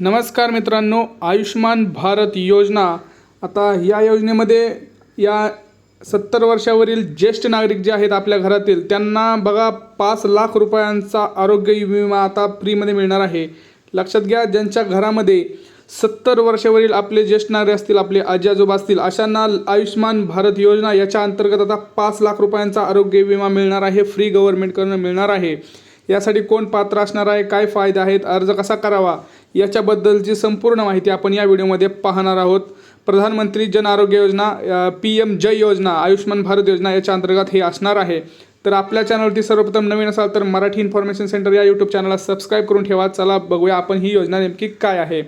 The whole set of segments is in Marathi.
नमस्कार मित्रांनो आयुष्मान भारत योजना. आता या योजनेमध्ये या सत्तर वर्षावरील ज्येष्ठ नागरिक जे आहेत आपल्या घरातील त्यांना बघा पाच लाख रुपयांचा आरोग्य विमा आता फ्रीमध्ये मिळणार आहे. लक्षात घ्या ज्यांच्या घरामध्ये सत्तर वर्षावरील आपले ज्येष्ठ नागरिक असतील आपले आजी आजोबा असतील अशांना आयुष्मान भारत योजना याच्या अंतर्गत आता पाच लाख रुपयांचा आरोग्य विमा मिळणार आहे फ्री गव्हर्नमेंटकडून मिळणार आहे. यासाठी कोण पात्र असणार आहे काय फायदे आहेत अर्ज कसा करावा याच्याबद्दलची संपूर्ण माहिती आपण या व्हिडिओमध्ये पाहणार आहोत प्रधानमंत्री जन आरोग्य योजना पी एम जय योजना आयुष्मान भारत योजना याच्या अंतर्गत हे असणार आहे. तर आपल्या चॅनलवरती सर्वप्रथम नवीन असाल तर मराठी इन्फॉर्मेशन सेंटर या यूट्यूब चॅनलला सबस्क्राईब करून ठेवा. चला बघूया आपण ही योजना नेमकी काय आहे.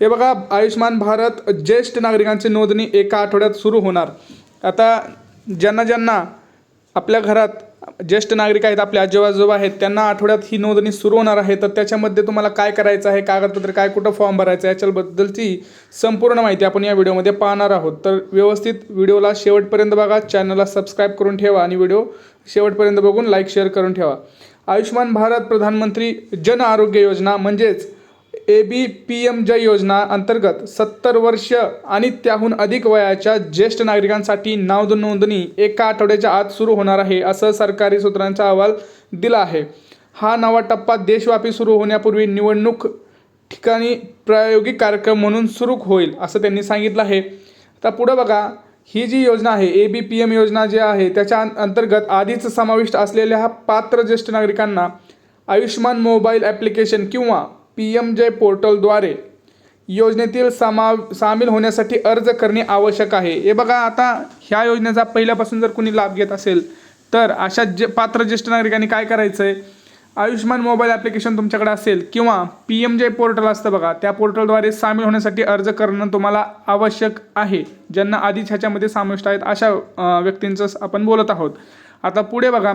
हे बघा आयुष्मान भारत ज्येष्ठ नागरिकांची नोंदणी एका आठवड्यात सुरू होणार. आता ज्यांना ज्यांना आपल्या घरात ज्येष्ठ नागरिक आहेत आपले आजोबा आजोबा आहेत त्यांना आठवड्यात ही नोंदणी सुरू होणार आहे. तर त्याच्यामध्ये तुम्हाला काय करायचं आहे कागदपत्र काय कुठं फॉर्म भरायचं आहे याच्याबद्दलची संपूर्ण माहिती आपण या व्हिडिओमध्ये पाहणार आहोत. तर व्यवस्थित व्हिडिओला शेवटपर्यंत बघा चॅनलला सबस्क्राईब करून ठेवा आणि व्हिडिओ शेवटपर्यंत बघून लाईक शेअर करून ठेवा. आयुष्मान भारत प्रधानमंत्री जन आरोग्य योजना म्हणजेच ए बी पी एम जय योजना अंतर्गत सत्तर वर्ष आणि त्याहून अधिक वयाच्या ज्येष्ठ नागरिकांसाठी नाव नोंदणी एका आठवड्याच्या आत सुरू होणार आहे असं सरकारी सूत्रांचा अहवाल दिला आहे. हा नवा टप्पा देशव्यापी सुरू होण्यापूर्वी निवडणूक ठिकाणी प्रायोगिक कार्यक्रम म्हणून सुरू होईल असं त्यांनी सांगितलं आहे. आता पुढं बघा ही जी योजना आहे ए बी पी एम योजना जी आहे त्याच्या अंतर्गत आधीच समाविष्ट असलेल्या हा पात्र ज्येष्ठ नागरिकांना आयुष्मान मोबाईल ॲप्लिकेशन किंवा पी एम जय पोर्टलद्वारे योजनेतील सामा सामील होण्यासाठी अर्ज करणे आवश्यक आहे. हे बघा आता ह्या योजनेचा पहिल्यापासून जर कोणी लाभ घेत असेल तर अशा जे पात्र ज्येष्ठ नागरिकांनी काय करायचं आहे आयुष्मान मोबाईल ॲप्लिकेशन तुमच्याकडे असेल किंवा पी एम जे पोर्टल असतं बघा त्या पोर्टलद्वारे सामील होण्यासाठी अर्ज करणं तुम्हाला आवश्यक आहे. ज्यांना आधीच ह्याच्यामध्ये समाविष्ट आहेत अशा व्यक्तींचं आपण बोलत आहोत. आता पुढे बघा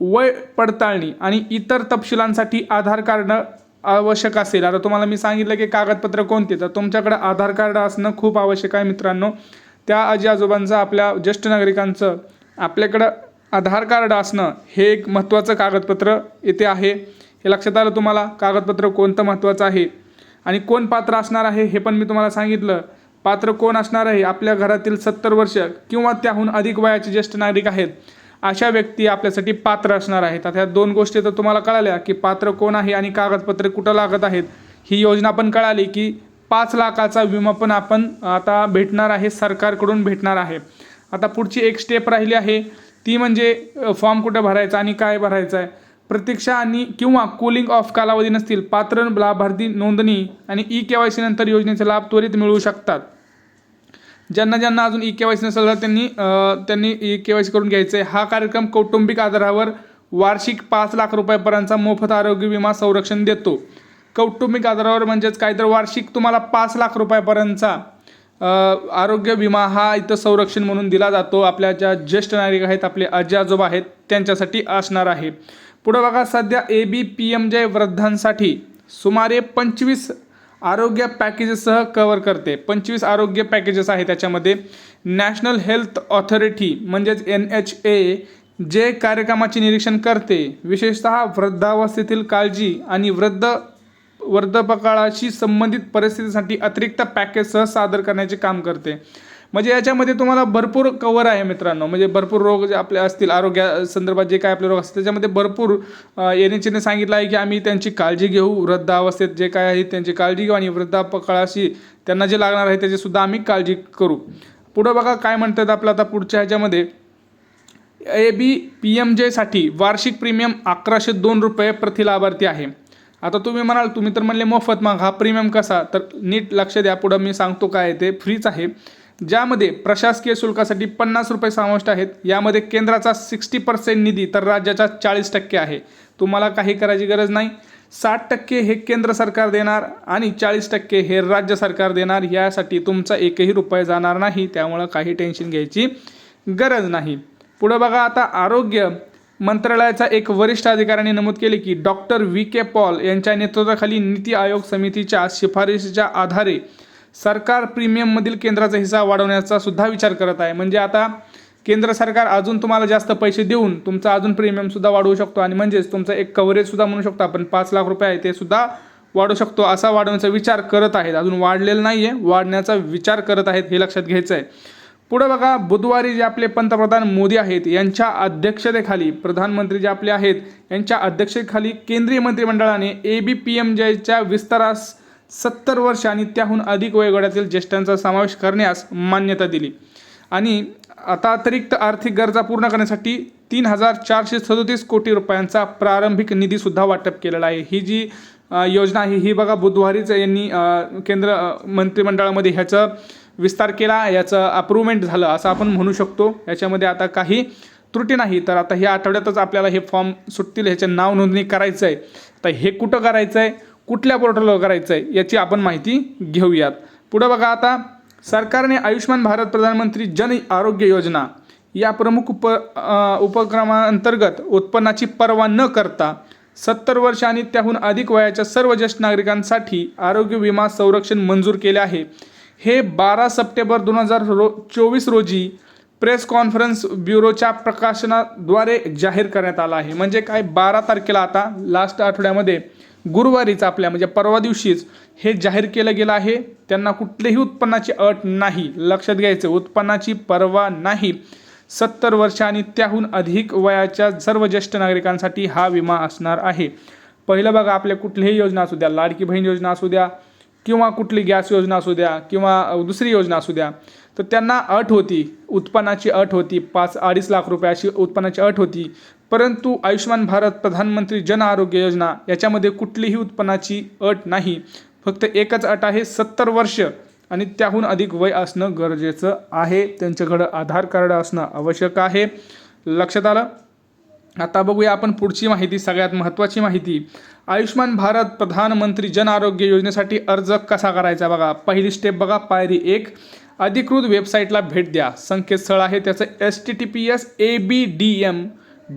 वय पडताळणी आणि इतर तपशिलांसाठी आधार कार्ड आवश्यक असेल. आता तुम्हाला मी सांगितलं की कागदपत्र कोणते? तर तुमच्याकडे आधार कार्ड असणं खूप आवश्यक आहे मित्रांनो. त्या आजी आजोबांचं आपल्या ज्येष्ठ नागरिकांचं आपल्याकडं आधार कार्ड असणं हे एक महत्त्वाचं कागदपत्र येथे आहे. हे लक्षात आलं तुम्हाला? कागदपत्र कोणतं महत्त्वाचं आहे? आणि कोण पात्र असणार आहे हे पण मी तुम्हाला सांगितलं. पात्र कोण असणार आहे? आपल्या घरातील सत्तर वर्ष किंवा त्याहून अधिक वयाचे ज्येष्ठ नागरिक आहेत. अशा व्यक्ती आपल्यासाठी पात्र असणार आहेत. आता ह्या दोन गोष्टी तर तुम्हाला कळाल्या की पात्र कोण आहे आणि कागदपत्रे कुठं लागत आहेत. ही योजना पण कळाली की पाच लाखाचा विमा पण आपण आता भेटणार आहे सरकारकडून भेटणार आहे. आता पुढची एक स्टेप राहिली आहे. ती म्हणजे फॉर्म कुठं भरायचा आणि काय भरायचं आहे. प्रतीक्षा आणि किंवा कूलिंग ऑफ कालावधी नसतील पात्र लाभार्थी नोंदणी आणि ई के वाय सी नंतर योजनेचे लाभ त्वरित मिळू शकतात. ज्यांना ज्यांना अजून ई के वाय सी नसेल तर त्यांनी त्यांनी ई के वाय सी करून घ्यायचं आहे हा कार्यक्रम कौटुंबिक आधारावर वार्षिक पाच लाख रुपयापर्यंतचा मोफत आरोग्य विमा संरक्षण देतो. कौटुंबिक आधारावर म्हणजेच काय? तर वार्षिक तुम्हाला पाच लाख रुपयापर्यंतचा आरोग्य विमा हा इथं संरक्षण म्हणून दिला जातो. आपल्या ज्या ज्येष्ठ नागरिक आहेत आपले आजी आजोबा आहेत त्यांच्यासाठी असणार आहे. पुढं बघा सध्या ए बी पी एम जे वृद्धांसाठी सुमारे पंचवीस आरोग्य पॅकेजेससह कवर करते. पंचवीस आरोग्य पॅकेजेस आहे त्याच्यामध्ये. नॅशनल हेल्थ ऑथॉरिटी म्हणजेच एन एच ए जे कार्यक्रमाचे निरीक्षण करते. विशेषतः वृद्धावस्थेतील काळजी आणि वृद्ध वृद्धपकाळाशी संबंधित परिस्थितीसाठी अतिरिक्त पॅकेजसह सादर करण्याचे काम करते. म्हणजे याच्यामध्ये तुम्हाला भरपूर कवर आहे मित्रांनो. म्हणजे भरपूर रोग जे आपले असतील आरोग्या संदर्भात जे काय आपले रोग असतील त्याच्यामध्ये भरपूर एन एच एने सांगितलं आहे की आम्ही त्यांची काळजी घेऊ. वृद्धावस्थेत जे काय आहे त्यांची काळजी घेऊ आणि वृद्धापकाळाशी त्यांना जे लागणार आहे त्याचीसुद्धा आम्ही काळजी करू. पुढं बघा काय म्हणतात आपलं आता पुढच्या ह्याच्यामध्ये. ए बी पी एम जेसाठी वार्षिक प्रीमियम अकराशे दोन रुपये प्रति लाभार्थी आहे. आता तुम्ही म्हणाल तुम्ही तर म्हणले मोफत मग हा प्रीमियम कसा? तर नीट लक्ष द्या. पुढं मी सांगतो काय आहे ते. फ्रीच आहे. ज्यामध्ये प्रशासकीय शुल्कासाठी पन्नास रुपये समाविष्ट आहेत. यामध्ये केंद्राचा सिक्स्टी पर्सेंट निधी तर राज्याचा चाळीस टक्के आहे. तुम्हाला काही करायची गरज नाही. साठ टक्के हे केंद्र सरकार देणार आणि चाळीस टक्के हे राज्य सरकार देणार. यासाठी तुमचा एकही रुपये जाणार नाही. त्यामुळं काही टेन्शन घ्यायची गरज नाही. पुढं बघा आता आरोग्य मंत्रालयाचा एक वरिष्ठ अधिकाऱ्याने नमूद केले की डॉक्टर व्ही के पॉल यांच्या नेतृत्वाखाली नीती आयोग समितीच्या शिफारशीच्या आधारे सरकार प्रीमियममधील केंद्राचा हिस्सा वाढवण्याचा सुद्धा विचार करत आहे. म्हणजे आता केंद्र सरकार अजून तुम्हाला जास्त पैसे देऊन तुमचा अजून प्रीमियमसुद्धा वाढवू शकतो आणि म्हणजेच तुमचं एक कव्हरेजसुद्धा म्हणू शकतो आपण. पाच लाख रुपये आहे ते सुद्धा वाढू शकतो असा वाढवण्याचा विचार करत आहेत. अजून वाढलेला नाही आहे वाढण्याचा विचार करत आहेत हे लक्षात घ्यायचं आहे पुढे बघा बुधवारी जे आपले पंतप्रधान मोदी आहेत यांच्या अध्यक्षतेखाली प्रधानमंत्री जे आपले आहेत यांच्या अध्यक्षतेखाली केंद्रीय मंत्रिमंडळाने ए बी पी एम जेच्या विस्तारास सत्तर वर्ष आणि त्याहून अधिक वयोगटातील ज्येष्ठांचा समावेश करण्यास मान्यता दिली. आणि आता अतिरिक्त आर्थिक गरजा पूर्ण करण्यासाठी तीन हजार चारशे सदोतीस कोटी रुपयांचा प्रारंभिक निधीसुद्धा वाटप केलेला आहे. ही जी योजना आहे ही बघा बुधवारीच यांनी केंद्र मंत्रिमंडळामध्ये ह्याचं विस्तार केला याचं अप्रूव्हमेंट झालं असं आपण म्हणू शकतो. याच्यामध्ये आता काही त्रुटी नाही तर आता ह्या आठवड्यातच आपल्याला हे फॉर्म सुटतील ह्याचे नाव नोंदणी करायचं आहे तर हे कुठं करायचं आहे कुठल्या पोर्टलवर करायचं आहे याची आपण माहिती घेऊयात. पुढं बघा आता सरकारने आयुष्यमान भारत प्रधानमंत्री जन आरोग्य योजना या प्रमुख उप अ, उपक्रमांतर्गत उत्पन्नाची पर्वा न करता सत्तर वर्ष आणि त्याहून अधिक वयाच्या सर्व ज्येष्ठ नागरिकांसाठी आरोग्य विमा संरक्षण मंजूर केले आहे. हे बारा सप्टेंबर दोन हजार रो चोवीस रोजी प्रेस कॉन्फरन्स ब्युरोच्या प्रकाशनाद्वारे जाहीर करण्यात आला आहे. म्हणजे काय? बारा तारखेला आता लास्ट आठवड्यामध्ये गुरुवारीच आपल्या म्हणजे परवा दिवशीच हे जाहीर केलं गेलं आहे. त्यांना कुठलीही उत्पन्नाची अट नाही. लक्षात घ्यायचं उत्पन्नाची पर्वा नाही. सत्तर वर्ष आणि त्याहून अधिक वयाच्या सर्व ज्येष्ठ नागरिकांसाठी हा विमा असणार आहे. पहिलं बघा आपल्या कुठलीही योजना असू द्या लाडकी बहीण योजना असू द्या किंवा कुठली गॅस योजना असू द्या किंवा दुसरी योजना असू द्या तर त्यांना अट होती. उत्पन्नाची अट होती. पाच अडीच लाख रुपये अशी उत्पन्नाची अट होती. परंतु आयुष्यमान भारत प्रधानमंत्री जन आरोग्य योजना याच्यामध्ये कुठलीही उत्पन्नाची अट नाही. फक्त एकच अट आहे सत्तर वर्ष. आणि त्याहून अधिक वय असणं गरजेचं आहे. त्यांच्याकडं आधार कार्ड असणं आवश्यक आहे. लक्षात आलं? आता बघूया आपण पुढची माहिती सगळ्यात महत्त्वाची माहिती. आयुष्मान भारत प्रधानमंत्री जन आरोग्य योजनेसाठी अर्ज कसा करायचा बघा? पहिली स्टेप बघा पायरी एक. अधिकृत वेबसाईटला भेट द्या. संकेतस्थळ आहे त्याचं S T T P S A B D M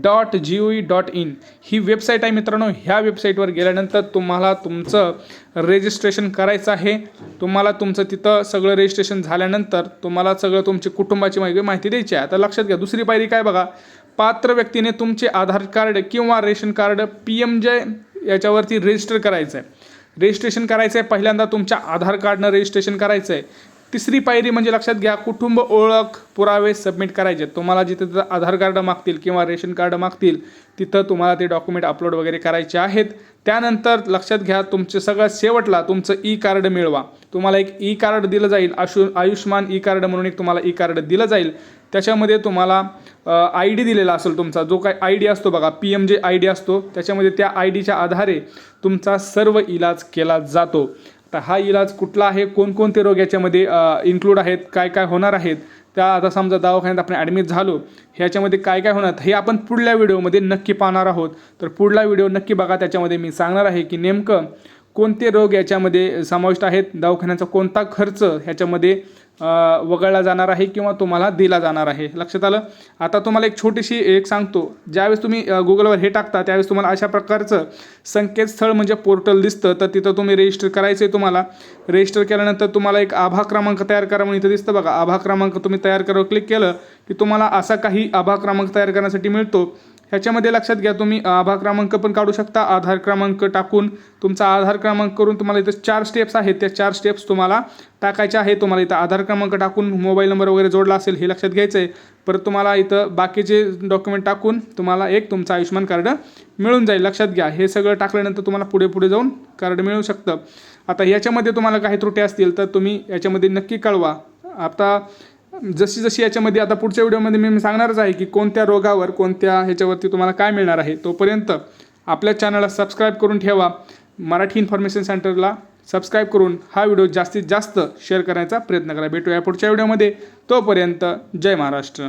dot G O E dot in he website आहे मित्रांनो ह्या वेबसाईटवर गेल्यानंतर तुम्हाला तुमचं रजिस्ट्रेशन करायचं आहे. तुम्हाला तुमचं तिथं सगळं रजिस्ट्रेशन झाल्यानंतर तुम्हाला सगळं तुमची कुटुंबाची माहिती माहिती द्यायची आहे. आता लक्षात घ्या दुसरी पायरी काय बघा? पात्र व्यक्तीने तुमचे आधार कार्ड किंवा ration card P M JAY याच्यावरती रजिस्टर करायचं आहे रजिस्ट्रेशन करायचं आहे पहिल्यांदा तुमच्या आधार कार्डनं रजिस्ट्रेशन करायचं आहे तिसरी पायरी म्हणजे लक्षात घ्या कुटुंब ओळख पुरावे सबमिट करायचे. तुम्हाला जिथे तिथं आधार कार्ड मागतील किंवा रेशन कार्ड मागतील तिथं तुम्हाला ते डॉक्युमेंट अपलोड वगैरे करायचे आहेत. त्यानंतर लक्षात घ्या तुमचं सगळ्यात शेवटला तुमचं ई कार्ड मिळवा. तुम्हाला एक ई कार्ड दिलं जाईल आशु आयुष्मान ई कार्ड म्हणून एक तुम्हाला ई कार्ड दिलं जाईल. त्याच्यामध्ये तुम्हाला आय डी दिलेला असेल तुमचा जो काय आय डी असतो बघा P M J I D असतो त्याच्यामध्ये त्या आय डीच्या आधारे तुमचा सर्व इलाज केला जातो. तर हा इलाज कुठला आहे? कोणकोणते रोग याच्यामध्ये इन्क्लूड आहेत? काय काय होणार आहेत? त्या आता समजा दवाखान्यात आपण ॲडमिट झालो ह्याच्यामध्ये काय काय होणार? हे आपण पुढल्या व्हिडिओमध्ये नक्की पाहणार आहोत. तर पुढला व्हिडिओ नक्की बघा. त्याच्यामध्ये मी सांगणार आहे की नेमकं कोणते रोग याच्यामध्ये समाविष्ट आहेत दवाखान्याचा कोणता खर्च ह्याच्यामध्ये वगळला जाणार आहे किंवा तुम्हाला दिला जाणार आहे? लक्षात आलं? आता तुम्हाला एक छोटीशी एक सांगतो. ज्यावेळेस तुम्ही गुगलवर हे टाकता त्यावेळेस तुम्हाला अशा प्रकारचं संकेतस्थळ म्हणजे पोर्टल दिसतं. तर तिथं तुम्ही रजिस्टर करायचं आहे तुम्हाला. रजिस्टर केल्यानंतर तुम्हाला एक आभा क्रमांक तयार करा म्हणून इथं दिसतं बघा. आभा क्रमांक तुम्ही तयार करावर क्लिक केलं की तुम्हाला असा काही आभा क्रमांक तयार करण्यासाठी मिळतो. ह्याच्यामध्ये लक्षात घ्या तुम्ही आभा क्रमांक पण काढू शकता. आधार क्रमांक टाकून तुमचा आधार क्रमांक करून तुम्हाला इथं चार स्टेप्स आहेत. त्या चार स्टेप्स तुम्हाला टाकायच्या आहे तुम्हाला इथं आधार क्रमांक टाकून मोबाईल नंबर वगैरे जोडला असेल हे लक्षात घ्यायचं आहे परत तुम्हाला इथं बाकीचे डॉक्युमेंट टाकून तुम्हाला एक तुमचं आयुष्यमान कार्ड मिळून जाईल. लक्षात घ्या. हे सगळं टाकल्यानंतर तुम्हाला पुढे पुढे जाऊन कार्ड मिळू शकतं. आता याच्यामध्ये तुम्हाला काही त्रुटी असतील तर तुम्ही याच्यामध्ये नक्की कळवा. आता जशी जशी याच्यामध्ये आता पुढच्या व्हिडिओमध्ये मी सांगणारच आहे की कोणत्या रोगावर कोणत्या ह्याच्यावरती तुम्हाला काय मिळणार आहे तोपर्यंत आपल्या चॅनलला सबस्क्राईब करून ठेवा. मराठी इन्फॉर्मेशन सेंटरला सबस्क्राईब करून हा व्हिडिओ जास्तीत जास्त शेअर करण्याचा प्रयत्न करा. भेटूया पुढच्या व्हिडिओमध्ये. तोपर्यंत जय महाराष्ट्र.